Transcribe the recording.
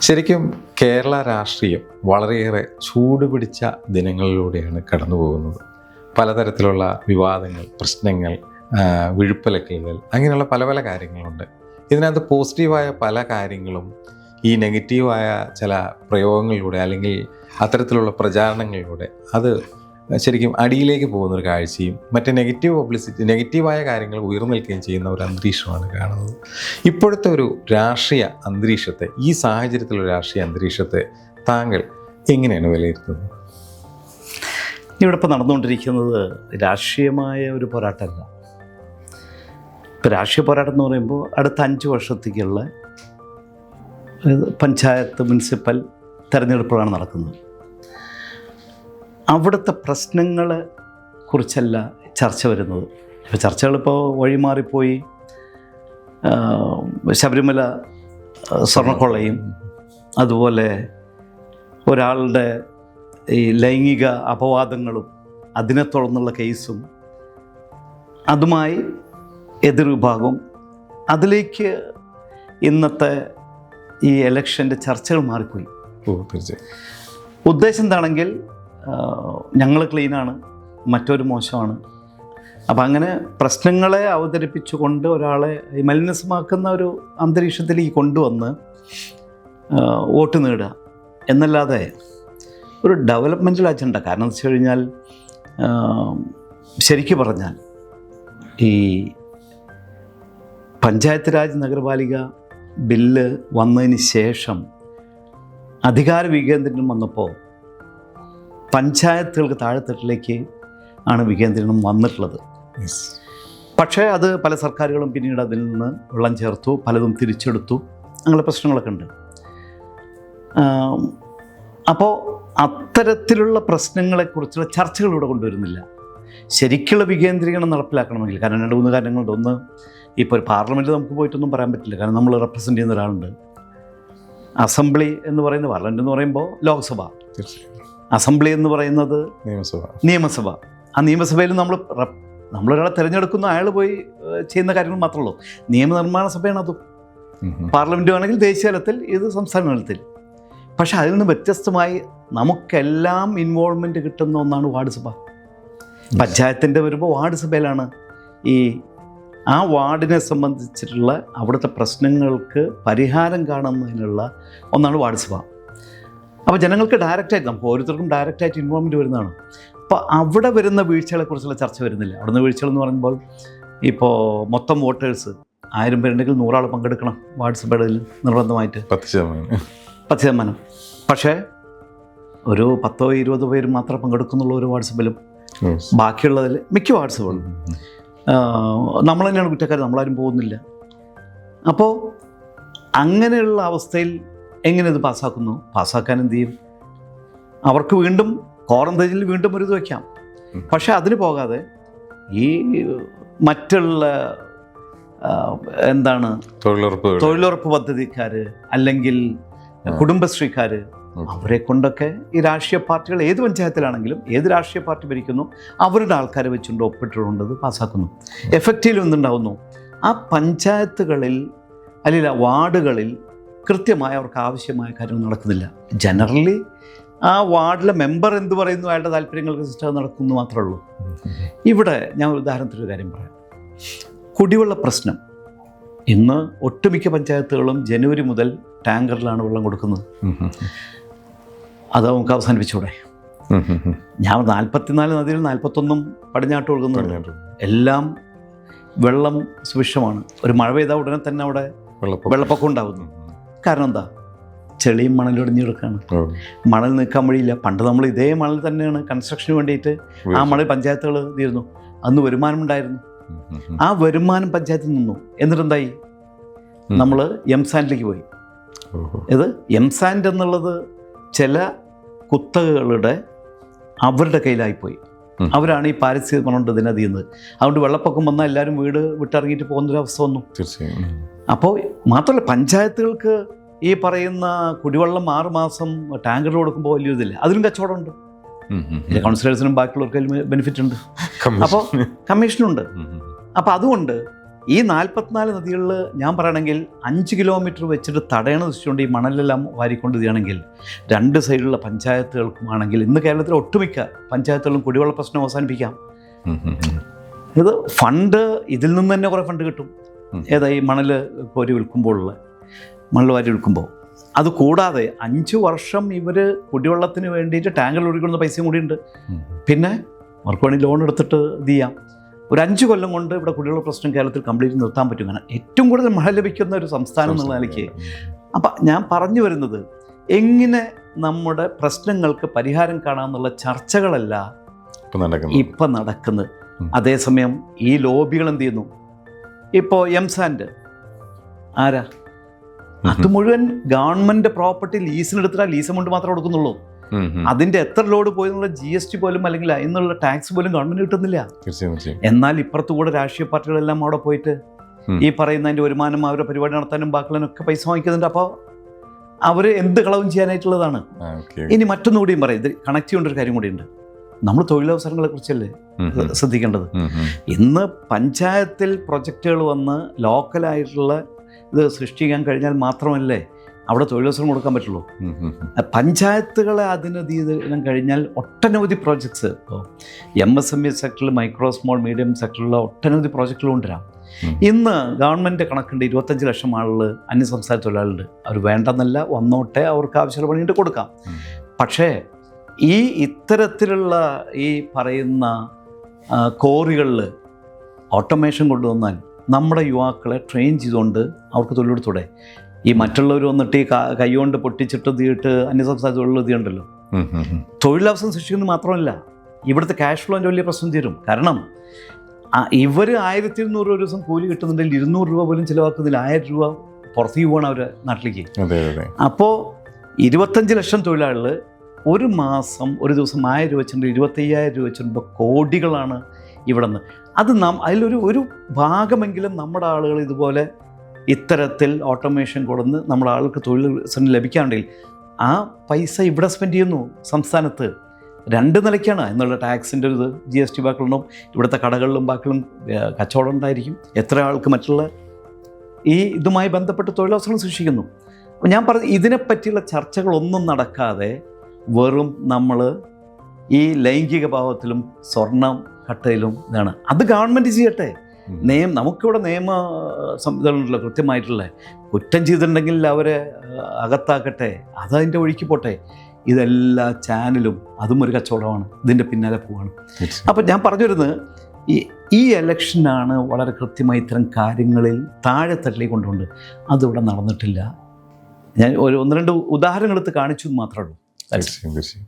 ശരിക്കും കേരള രാഷ്ട്രീയം വളരെയേറെ ചൂടുപിടിച്ച ദിനങ്ങളിലൂടെയാണ് കടന്നു പോകുന്നത്. പലതരത്തിലുള്ള വിവാദങ്ങൾ പ്രശ്നങ്ങൾ വിഴുപ്പലക്കലുകൾ അങ്ങനെയുള്ള പല പല കാര്യങ്ങളുണ്ട്. ഇതിനകത്ത് പോസിറ്റീവായ പല കാര്യങ്ങളും ഈ നെഗറ്റീവായ ചില പ്രയോഗങ്ങളിലൂടെ അല്ലെങ്കിൽ അത്തരത്തിലുള്ള പ്രചാരണങ്ങളിലൂടെ അത് ശരിക്കും അടിയിലേക്ക് പോകുന്ന ഒരു കാഴ്ചയും മറ്റ് നെഗറ്റീവ് പബ്ലിസിറ്റി നെഗറ്റീവായ കാര്യങ്ങൾ ഉയർന്നു നിൽക്കുകയും ചെയ്യുന്ന ഒരു അന്തരീക്ഷമാണ് കാണുന്നത്. ഇപ്പോഴത്തെ ഒരു രാഷ്ട്രീയ അന്തരീക്ഷത്തെ ഈ സാഹചര്യത്തിലുള്ള രാഷ്ട്രീയ അന്തരീക്ഷത്തെ താങ്കൾ എങ്ങനെയാണ് വിലയിരുത്തുന്നത്? ഇവിടെ ഇപ്പോൾ നടന്നുകൊണ്ടിരിക്കുന്നത് രാഷ്ട്രീയമായ ഒരു പോരാട്ടമല്ല. ഇപ്പോൾ രാഷ്ട്രീയ പോരാട്ടം എന്ന് പറയുമ്പോൾ അടുത്ത അഞ്ച് വർഷത്തേക്കുള്ള പഞ്ചായത്ത് മുനിസിപ്പൽ തെരഞ്ഞെടുപ്പുകളാണ് നടക്കുന്നത്. അവിടുത്തെ പ്രശ്നങ്ങളെ കുറിച്ചല്ല ചർച്ച വരുന്നത്. ഇപ്പോൾ ചർച്ചകളിപ്പോൾ വഴിമാറിപ്പോയി ശബരിമല സ്വർണക്കൊള്ളയും സ്വർണക്കൊള്ളയും അതുപോലെ ഒരാളുടെ ഈ ലൈംഗിക അപവാദങ്ങളും അതിനെ തുടർന്നുള്ള കേസും അതുമായി എതിർവിഭാഗവും അതിലേക്ക് ഇന്നത്തെ ഈ ഇലക്ഷന്റെ ചർച്ചകൾ മാറിപ്പോയി. ഉദ്ദേശം എന്താണെങ്കിൽ ഞങ്ങൾ ക്ലീനാണ് മറ്റൊരു മോശമാണ്. അപ്പം അങ്ങനെ പ്രശ്നങ്ങളെ അവതരിപ്പിച്ചുകൊണ്ട് ഒരാളെ മലിനസമാക്കുന്ന ഒരു അന്തരീക്ഷത്തിലേക്ക് കൊണ്ടുവന്ന് വോട്ട് നേടുക. എന്നല്ലാതെ ഒരു ഡെവലപ്മെന്റൽ അജണ്ട കാരണം എന്ന് വെച്ച് കഴിഞ്ഞാൽ ശരിക്കു പറഞ്ഞാൽ ഈ പഞ്ചായത്ത് രാജ് നഗരപാലിക ബില്ല് വന്നതിന് ശേഷം അധികാര വികേന്ദ്രം വന്നപ്പോൾ പഞ്ചായത്തുകൾക്ക് താഴെത്തട്ടിലേക്ക് ആണ് വികേന്ദ്രീകരണം വന്നിട്ടുള്ളത്. പക്ഷേ അത് പല സർക്കാരുകളും പിന്നീട് അതിൽ നിന്ന് വെള്ളം ചേർത്തു പലതും തിരിച്ചെടുത്തു. അങ്ങനെ പ്രശ്നങ്ങളൊക്കെ ഉണ്ട്. അപ്പോൾ അത്തരത്തിലുള്ള പ്രശ്നങ്ങളെക്കുറിച്ചുള്ള ചർച്ചകൾ ഇവിടെ കൊണ്ടുവരുന്നില്ല. ശരിക്കുള്ള വികേന്ദ്രീകരണം നടപ്പിലാക്കണമെങ്കിൽ കാരണം രണ്ട് മൂന്ന് കാര്യങ്ങളുണ്ട്. ഒന്ന് ഇപ്പോൾ ഒരു പാർലമെന്റിൽ നമുക്ക് പോയിട്ടൊന്നും പറയാൻ പറ്റില്ല. കാരണം നമ്മൾ റെപ്രസെന്റ് ചെയ്യുന്ന ഒരാളുണ്ട്. അസംബ്ലി എന്ന് പറയുന്ന പാർലമെന്റ് എന്ന് പറയുമ്പോൾ ലോക്സഭ. തീർച്ചയായും. അസംബ്ലി എന്ന് പറയുന്നത് നിയമസഭ. നിയമസഭ. ആ നിയമസഭയിൽ നമ്മൾ നമ്മളൊരാളെ തിരഞ്ഞെടുക്കുന്നു അയാൾ പോയി ചെയ്യുന്ന കാര്യങ്ങൾ മാത്രമേ ഉള്ളൂ. നിയമനിർമ്മാണ സഭയാണ് അതും. ഉം. ആണെങ്കിൽ ദേശീയ തലത്തിൽ ഇത് സംസ്ഥാന തലത്തിൽ. പക്ഷെ അതിൽ നിന്ന് വ്യത്യസ്തമായി നമുക്കെല്ലാം ഇൻവോൾവ്മെന്റ് കിട്ടുന്ന ഒന്നാണ് വാർഡ് സഭ. പഞ്ചായത്തിന്റെ വരുമ്പോൾ വാർഡ് സഭയിലാണ് ഈ ആ വാർഡിനെ സംബന്ധിച്ചിട്ടുള്ള അവിടുത്തെ പ്രശ്നങ്ങൾക്ക് പരിഹാരം കാണുന്നതിനുള്ള ഒന്നാണ് വാർഡ് സഭ. അപ്പോൾ ജനങ്ങൾക്ക് ഡയറക്റ്റായിട്ട് നമുക്ക് ഓരോരുത്തർക്കും ഡയറക്റ്റായിട്ട് ഇൻവോൾവ്മെന്റ് വരുന്നതാണ്. അപ്പോൾ അവിടെ വരുന്ന വീഴ്ചകളെക്കുറിച്ചുള്ള ചർച്ച വരുന്നില്ല. അവിടുന്ന് വീഴ്ചകൾ എന്ന് പറയുമ്പോൾ ഇപ്പോൾ മൊത്തം വോട്ടേഴ്സ് ആയിരം പേരുണ്ടെങ്കിൽ നൂറാൾ പങ്കെടുക്കണം വാട്സപ്പ് ഇടയിൽ നിർബന്ധമായിട്ട്. പത്ത് ശതമാനം. പത്ത് ശതമാനം. പക്ഷേ ഒരു പത്തോ ഇരുപതോ പേര് മാത്രം പങ്കെടുക്കുന്നുള്ള ഒരു വാട്സപ്പിലും ബാക്കിയുള്ളതിൽ മിക്ക വാട്സപ്പുകളും. നമ്മൾ തന്നെയാണ് കുറ്റക്കാർ നമ്മളാരും പോകുന്നില്ല. അപ്പോൾ അങ്ങനെയുള്ള അവസ്ഥയിൽ എങ്ങനെ ഇത് പാസ്സാക്കുന്നു? പാസ്സാക്കാൻ എന്ത് ചെയ്യും? അവർക്ക് വീണ്ടും ക്വാറന്റൈനിൽ വീണ്ടും ഒരു ഇത് വയ്ക്കാം. പക്ഷെ അതിന് പോകാതെ ഈ മറ്റുള്ള എന്താണ്? തൊഴിലുറപ്പ് തൊഴിലുറപ്പ് പദ്ധതിക്കാർ അല്ലെങ്കിൽ. കുടുംബശ്രീക്കാർ അവരെ കൊണ്ടൊക്കെ ഈ രാഷ്ട്രീയ പാർട്ടികൾ ഏത് പഞ്ചായത്തിലാണെങ്കിലും ഏത് രാഷ്ട്രീയ പാർട്ടി ഭരിക്കുന്നു അവരുടെ ആൾക്കാരെ വെച്ചുകൊണ്ട് ഒപ്പിട്ടുകൊണ്ട് ഇത് പാസ്സാക്കുന്നു. എഫക്റ്റീവ് എന്തുണ്ടാവുന്നു? ആ പഞ്ചായത്തുകളിൽ അല്ലെങ്കിൽ വാർഡുകളിൽ കൃത്യമായി അവർക്ക് ആവശ്യമായ കാര്യങ്ങൾ നടക്കുന്നില്ല ജനറലി ആ വാർഡിലെ മെമ്പർ എന്ത് പറയുന്നു അയാളുടെ താല്പര്യങ്ങൾക്ക് സിസ്റ്റം നടക്കുന്നു മാത്രമേ ഉള്ളൂ. ഇവിടെ ഞാൻ ഉദാഹരണത്തിനൊരു ഉദാഹരണത്തിന് കാര്യം പറയാം കുടിവെള്ള പ്രശ്നം ഇന്ന് ഒട്ടുമിക്ക പഞ്ചായത്തുകളും ജനുവരി മുതൽ ടാങ്കറിലാണ് വെള്ളം കൊടുക്കുന്നത്. അത് നമുക്ക് അവസാനിപ്പിച്ചൂടെ. ഞാൻ നാൽപ്പത്തിനാല് നദിയിൽ നാൽപ്പത്തൊന്നും പടിഞ്ഞാട്ട് കൊടുക്കുന്നുണ്ട് എല്ലാം വെള്ളം സുഭിക്ഷമാണ് ഒരു മഴ പെയ്താൽ ഉടനെ തന്നെ അവിടെ വെള്ളപ്പൊക്കം. ഉണ്ടാകുന്നു. കാരണം എന്താ? ചെളിയും മണലും ഒടിഞ്ഞു കിടക്കുകയാണ്. മണൽ നിൽക്കാൻ വഴിയില്ല. പണ്ട് നമ്മൾ ഇതേ മണൽ തന്നെയാണ് കൺസ്ട്രക്ഷന് വേണ്ടിയിട്ട് ആ മണൽ പഞ്ചായത്തുകൾ തീരുന്നു അന്ന് വരുമാനം ഉണ്ടായിരുന്നു. ആ വരുമാനം പഞ്ചായത്തിൽ നിന്നു. എന്നിട്ട് എന്തായി നമ്മൾ എം സാൻഡിലേക്ക് പോയി ഇത് എം സാൻഡ് എന്നുള്ളത് ചില കുത്തകകളുടെ അവരുടെ കയ്യിലായിപ്പോയി. അവരാണ് ഈ പാരിസ്ഥിതിക പറഞ്ഞുകൊണ്ട് ഇതിനെ തീയുന്നത് അതുകൊണ്ട് വെള്ളപ്പൊക്കം വന്നാൽ എല്ലാവരും വീട് വിട്ടിറങ്ങിയിട്ട് പോകുന്നൊരവസ്ഥ വന്നു. അപ്പോൾ മാത്രമല്ല പഞ്ചായത്തുകൾക്ക് ഈ പറയുന്ന കുടിവെള്ളം ആറ് മാസം ടാങ്കർ കൊടുക്കുമ്പോൾ വലിയ ഇതില്ല. അതിലും കച്ചവടമുണ്ട്. കൗൺസിലേഴ്സിനും ബാക്കിയുള്ളവർക്ക് ബെനിഫിറ്റ് ഉണ്ട് അപ്പോൾ കമ്മീഷനുണ്ട്. അപ്പോൾ അതുകൊണ്ട് ഈ നാൽപ്പത്തിനാല് നദികളിൽ ഞാൻ പറയണമെങ്കിൽ അഞ്ച് കിലോമീറ്റർ വെച്ചിട്ട് തടയണ ദൃഷ്ടിയുണ്ട് ഈ മണലെല്ലാം വാരിക്കൊണ്ട് ചെയ്യുകയാണെങ്കിൽ രണ്ട് സൈഡിലുള്ള പഞ്ചായത്തുകൾക്കുമാണെങ്കിൽ ഇന്ന് കേരളത്തിലെ ഒട്ടുമിക്ക പഞ്ചായത്തുകളും കുടിവെള്ള പ്രശ്നം അവസാനിപ്പിക്കാം. ഇത് ഫണ്ട് ഇതിൽ നിന്ന് തന്നെ കുറേ ഫണ്ട് കിട്ടും. ഏതാ ഈ മണൽ കോരി വിൽക്കുമ്പോഴുള്ള മണൽ വാരി വിൽക്കുമ്പോൾ അത് കൂടാതെ അഞ്ച് വർഷം ഇവർ കുടിവെള്ളത്തിന് വേണ്ടിയിട്ട് ടാങ്കിൽ ഒഴുകുന്ന പൈസയും കൂടിയുണ്ട്. പിന്നെ അവർക്ക് വേണമെങ്കിൽ ലോൺ എടുത്തിട്ട് ഇത് ചെയ്യാം. ഒരു അഞ്ച് കൊല്ലം കൊണ്ട് ഇവിടെ കുടിവെള്ള പ്രശ്നം കേരളത്തിൽ കംപ്ലീറ്റ് നിർത്താൻ പറ്റും. കാരണം ഏറ്റവും കൂടുതൽ മഴ ലഭിക്കുന്ന ഒരു സംസ്ഥാനം എന്നുള്ള നിലയ്ക്ക്. അപ്പം ഞാൻ പറഞ്ഞു വരുന്നത് എങ്ങനെ നമ്മുടെ പ്രശ്നങ്ങൾക്ക് പരിഹാരം കാണാമെന്നുള്ള ചർച്ചകളല്ല ഇപ്പൊ നടക്കുന്നു ഇപ്പം നടക്കുന്നത്. അതേസമയം ഈ ലോബികൾ എന്ത് ചെയ്യുന്നു? ഇപ്പോൾ എം സാൻഡ്. ആരാ? അത് മുഴുവൻ ഗവൺമെന്റ് പ്രോപ്പർട്ടി ലീസിനെടുത്തിട്ടാ ലീസ് അമൗണ്ട് മാത്രമേ കൊടുക്കുന്നുള്ളൂ. അതിന്റെ എത്ര ലോഡ് പോയി എന്നുള്ള ജി എസ് ടി പോലും അല്ലെങ്കിൽ അതിനുള്ള ടാക്സ് പോലും ഗവൺമെന്റ് കിട്ടുന്നില്ല. എന്നാൽ ഇപ്പുറത്തു കൂടെ രാഷ്ട്രീയ പാർട്ടികളെല്ലാം അവിടെ പോയിട്ട് ഈ പറയുന്നതിന്റെ വരുമാനം അവരുടെ പരിപാടി നടത്താനും ബാക്കിലും ഒക്കെ പൈസ വാങ്ങിക്കുന്നുണ്ട്. അപ്പോൾ അവർ എന്ത് കളവും ചെയ്യാനായിട്ടുള്ളതാണ്. ഇനി മറ്റൊന്നുകൂടിയും പറയാം. ഇത് കണക്ട് ചെയ്യേണ്ട ഒരു കാര്യം കൂടിയുണ്ട്. നമ്മൾ തൊഴിലവസരങ്ങളെ കുറിച്ചല്ലേ. ശ്രദ്ധിക്കേണ്ടത്. ഇന്ന് പഞ്ചായത്തിൽ പ്രൊജക്റ്റുകൾ വന്ന് ലോക്കലായിട്ടുള്ള ഇത് സൃഷ്ടിക്കാൻ കഴിഞ്ഞാൽ മാത്രമല്ലേ അവിടെ തൊഴിലവസരം കൊടുക്കാൻ പറ്റുള്ളൂ. പഞ്ചായത്തുകളെ അതിന് ഇത് കഴിഞ്ഞാൽ ഒട്ടനവധി പ്രോജക്ട്സ് ഇപ്പോൾ എം എസ് എം ഇ സെക്ടറിൽ മൈക്രോ സ്മോൾ മീഡിയം സെക്ടറിലുള്ള ഒട്ടനവധി പ്രോജക്റ്റുകൾ കൊണ്ടുവരാം. ഇന്ന് ഗവൺമെന്റ് കണക്കുണ്ട് ഇരുപത്തഞ്ച് ലക്ഷം ആളുകൾ അന്യസംസ്ഥാന തൊഴിലാളികളുണ്ട്. അവർ വേണ്ടെന്നല്ല വന്നോട്ടെ അവർക്ക് ആവശ്യമുള്ള പണിയിട്ട് കൊടുക്കാം. പക്ഷേ ഈ ഇത്തരത്തിലുള്ള ഈ പറയുന്ന കോറികളിൽ ഓട്ടോമേഷൻ കൊണ്ടുവന്നാൽ നമ്മുടെ യുവാക്കളെ ട്രെയിൻ ചെയ്തുകൊണ്ട് അവർക്ക് തൊഴിലെടുത്തൂടെ ഈ മറ്റുള്ളവർ വന്നിട്ട് ഈ ക- കൈകൊണ്ട് പൊട്ടിച്ചിട്ട് തീയിട്ട് അന്യസംസ്ഥാന തൊഴിൽ ഉം. തൊഴിലവസരം സൃഷ്ടിക്കുന്നത് മാത്രമല്ല ഇവിടുത്തെ ക്യാഷ് ഫ്ലോന്റെ വലിയ പ്രശ്നം തീരും. കാരണം ഇവർ ആയിരത്തി ഇരുന്നൂറ് ഒരു ദിവസം കൂലി കിട്ടുന്നുണ്ടെങ്കിൽ ഇരുന്നൂറ് രൂപ പോലും ചിലവാക്കുന്നില്ല ആയിരം രൂപ പുറത്തേക്ക് പോകണം അവർ നാട്ടിലേക്ക്. അപ്പോൾ ഇരുപത്തഞ്ച് ലക്ഷം തൊഴിലാളികൾ ഒരു മാസം ഒരു ദിവസം ആയിരം രൂപ വെച്ചിട്ടുണ്ട് ഇരുപത്തയ്യായിരം രൂപ വെച്ചിട്ടുണ്ട് കോടികളാണ് ഇവിടെ നിന്ന് അത് നാം അതിലൊരു ഒരു ഭാഗമെങ്കിലും നമ്മുടെ ആളുകൾ ഇതുപോലെ ഇത്തരത്തിൽ ഓട്ടോമേഷൻ കൊടുന്ന് നമ്മുടെ ആൾക്ക് തൊഴിൽ ലഭിക്കാണ്ടെങ്കിൽ ആ പൈസ ഇവിടെ സ്പെൻഡ് ചെയ്യുന്നു സംസ്ഥാനത്ത്. രണ്ട് നിലയ്ക്കാണ്. എന്നുള്ള ടാക്സിന്റെ ഒരു ഇത് ജി എസ് ടി ബാക്കിലുണ്ടാവും. ഇവിടുത്തെ കടകളിലും ബാക്കിലും കച്ചവടം ഉണ്ടായിരിക്കും. എത്ര ആൾക്ക് മറ്റുള്ള ഈ ഇതുമായി ബന്ധപ്പെട്ട് തൊഴിലവസരം സൃഷ്ടിക്കുന്നു. ഞാൻ പറഞ്ഞു ഇതിനെപ്പറ്റിയുള്ള ചർച്ചകളൊന്നും നടക്കാതെ വെറും നമ്മൾ ഈ ലൈംഗിക ഭാവത്തിലും സ്വർണം കട്ടയിലും ഇതാണ്. അത് ഗവൺമെന്റ് ചെയ്യട്ടെ. നിയമം നമുക്കിവിടെ നിയമ സംവിധാനമുണ്ടല്ലോ കൃത്യമായിട്ടുള്ള. കുറ്റം ചെയ്തിട്ടുണ്ടെങ്കിൽ അവരെ അകത്താക്കട്ടെ. അതതിന്റെ ഒഴുക്കി പോട്ടെ. ഇതെല്ലാ ചാനലും അതും ഒരു കച്ചവടമാണ്. ഇതിന്റെ പിന്നാലെ പോവാണ്. അപ്പം ഞാൻ പറഞ്ഞു വരുന്നത് ഈ ഈ എലക്ഷനാണ് വളരെ കൃത്യമായി ഇത്തരം കാര്യങ്ങളിൽ താഴെത്തട്ടിലേക്ക് കൊണ്ടുണ്ട് അതിവിടെ നടന്നിട്ടില്ല. ഞാൻ ഒരു ഒന്ന് രണ്ട് ഉദാഹരണങ്ങൾ എടുത്ത് കാണിച്ചു മാത്രമേ ഉള്ളൂ. തീർച്ചയായും തീർച്ചയായും